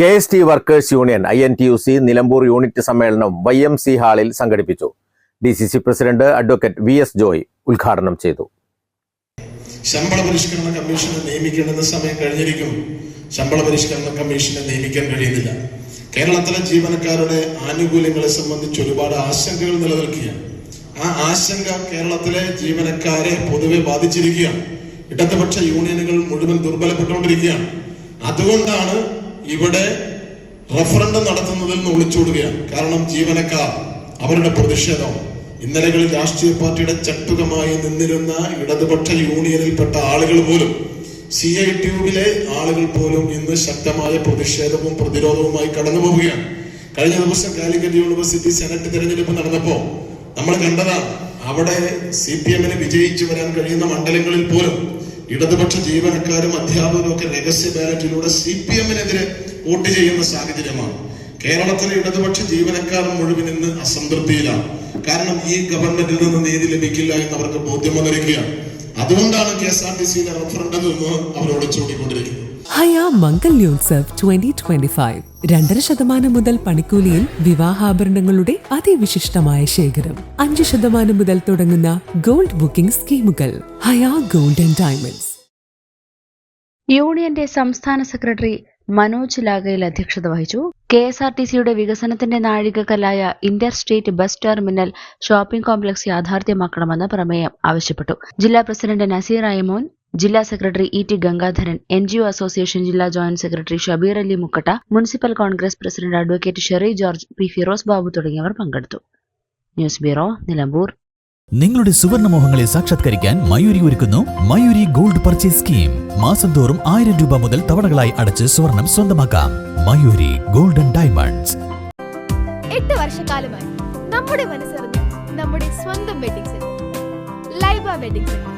K S T workers union I N T U C Nilambur unit സമ്മേളനം Y M C ഹാളിൽ സംഘടിപ്പിച്ചു. D C C president advocate V S Joy ഉദ്ഘാടനം ചെയ്തു. ശമ്പള പരിഷ്കരണ കമ്മീഷനെ നിയമിക്കേണ്ടുന്ന സമയം കഴിഞ്ഞിരിക്കും. ശമ്പള പരിഷ്കരണ കമ്മീഷനെ നിയമിക്കാൻ കഴിയുന്നില്ല. കേരളത്തിലെ ജീവനക്കാരുടെ ആനുകൂല്യങ്ങളെ സംബന്ധിച്ച് ഒരുപാട് ആശങ്കകൾ നിലനിൽക്കുകയാണ്. ആ ആശങ്ക കേരളത്തിലെ ജീവനക്കാരെ പൊതുവെ ബാധിച്ചിരിക്കുകയാണ്. ഇടതുപക്ഷ യൂണിയനുകൾ മുഴുവൻ ദുർബലപ്പെട്ടുകൊണ്ടിരിക്കുകയാണ്. അതുകൊണ്ടാണ് ഇവിടെ റഫറൻഡം നടത്തുന്നതിൽ നിന്ന് ഒളിച്ചോടുകയാണ്. കാരണം ജീവനക്കാർ അവരുടെ പ്രതിഷേധം. ഇന്നലകളിൽ രാഷ്ട്രീയ പാർട്ടിയുടെ ചട്ടുകമായി നിന്നിരുന്ന ഇടതുപക്ഷ യൂണിയനിൽപ്പെട്ട ആളുകൾ പോലും സി ഐ ട്യൂബിലെ ആളുകൾ പോലും ഇന്ന് ശക്തമായ പ്രതിഷേധവും പ്രതിരോധവുമായി കടന്നു പോവുകയാണ് കഴിഞ്ഞ ദിവസം കാലിക്കറ്റ് യൂണിവേഴ്സിറ്റി സെനറ്റ് തെരഞ്ഞെടുപ്പ് നടന്നപ്പോൾ നമ്മൾ കണ്ടതാണ്. അവിടെ സി പി എമ്മിന് വിജയിച്ചു വരാൻ കഴിയുന്ന മണ്ഡലങ്ങളിൽ പോലും ഇടതുപക്ഷ ജീവനക്കാരും അധ്യാപകരും ഒക്കെ രഹസ്യ ബാലറ്റിലൂടെ സി പി എമ്മിനെതിരെ വോട്ട് ചെയ്യുന്ന സാഹചര്യമാണ്. കേരളത്തിലെ ഇടതുപക്ഷ ജീവനക്കാർ മുഴുവൻ ഇന്ന് അസംതൃപ്തിയിലാണ്. കാരണം ഈ ഗവൺമെന്റിൽ നിന്ന് നീതി ലഭിക്കില്ല എന്ന് അവർക്ക് ബോധ്യം വന്നിരിക്കുകയാണ്. അതുകൊണ്ടാണ് കെ എസ് ആർ ടി സിയിലെ റഫറൻഡം അവരോട് ഒളിച്ചോടിക്കൊണ്ടിരിക്കുന്നത് Haya Mangalyotsav twenty twenty five രണ്ടര ശതമാനം മുതൽ പണിക്കൂലിയിൽ വിവാഹാഭരണങ്ങളുടെ അതിവിശിഷ്ടമായ ശേഖരം. അഞ്ച് ശതമാനം മുതൽ തുടങ്ങുന്ന ഗോൾഡ് ബുക്കിംഗ് സ്കീമുകൾ. Haya golden diamonds. യൂണിയന്റെ സംസ്ഥാന സെക്രട്ടറി മനോജ് ലാഗയിൽ അധ്യക്ഷത വഹിച്ചു. കെ എസ് ആർ ടി സിയുടെ വികസനത്തിന്റെ നാഴികക്കല്ലായ inter state bus terminal shopping complex യാഥാർത്ഥ്യമാക്കണമെന്ന് പ്രമേയം ആവശ്യപ്പെട്ടു. ജില്ലാ പ്രസിഡന്റ് നസീർ അയമോൻ ജില്ലാ secretary E T Gangadharan N G O association ജില്ലാ joint secretary Shabeer Ali Mukkatta municipal Congress president advocate Sherry George P Firoz Babu തുടങ്ങിയവർ പങ്കെടുത്തു. News bureau Nilambur. നിങ്ങളുടെ സുവർണമോഹങ്ങളെ സാക്ഷാത്കരിക്കാൻ മയൂരി ഒരുക്കുന്നു മയൂരി ഗോൾഡ് പർച്ചേസ് സ്കീം. മാസം തോറും ആയിരം രൂപ മുതൽ തവണകളായി അടച്ച് സ്വർണം സ്വന്തമാക്കാം. Mayuri golden diamonds. എട്ട് വർഷക്കാലമായി നമ്മുടെ മനസ്സറിഞ്ഞ് നമ്മുടെ സ്വന്തം wedding centre Laiba wedding centre.